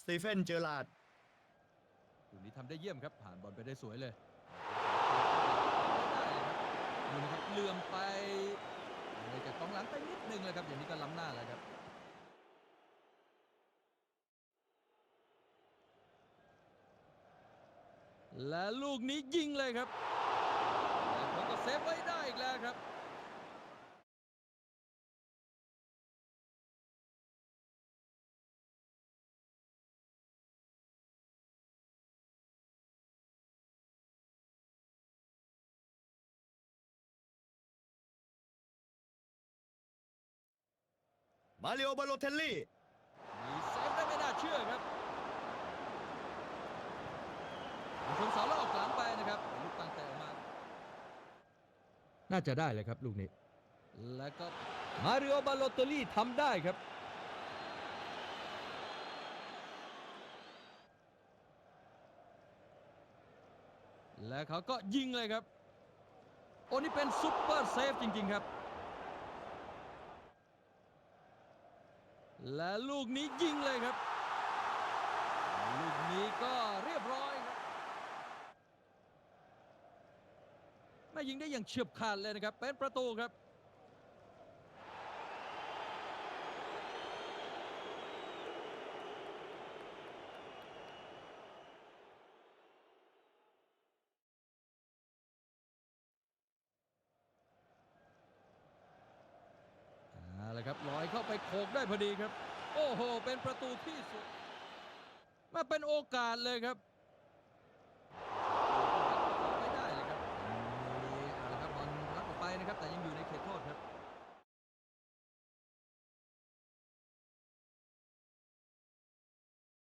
สตีเฟนเจอราร์ดลูกนี้ทำได้เยี่ยมครับ ผ่านบอลไปได้สวยเลยได้ครับดูนะครับเหลื่อมไปเลยจากกองหลังไปนิดนึงเลยครับอย่างนี้ก็ล้ำหน้าแล้วครับและลูกนี้ยิงเลยครับแล้วก็เซฟไว้ได้อีกแล้วครับ มาริโอบาโลเทลลี่มีเซฟได้ไม่น่าเชื่อครับชนเสาแล้วออกหลังไปนะครับลูกตั้งแต่ออกมา น่าจะได้เลยครับลูกนี้ แล้วก็มาริโอบาโลโตลี่ทำได้ครับและเขาก็ยิงเลยครับ โอ้นี่เป็นซุปเปอร์เซฟจริง ๆ ครับ และลูกนี้ยิงเลยครับ ลูกนี้ก็เรียบร้อยครับแม่ยิงได้อย่างเฉียบขาดเลยนะครับ เป็นประตูครับ ละครับลอยเข้าไปโขกได้พอดีครับ โอ้โห เป็นประตูที่สุดมาเป็นโอกาสเลยครับไม่ได้เลยครับนี่เอาละครับบอลรับออกไปนะครับ แต่ยังอยู่ในเขตโท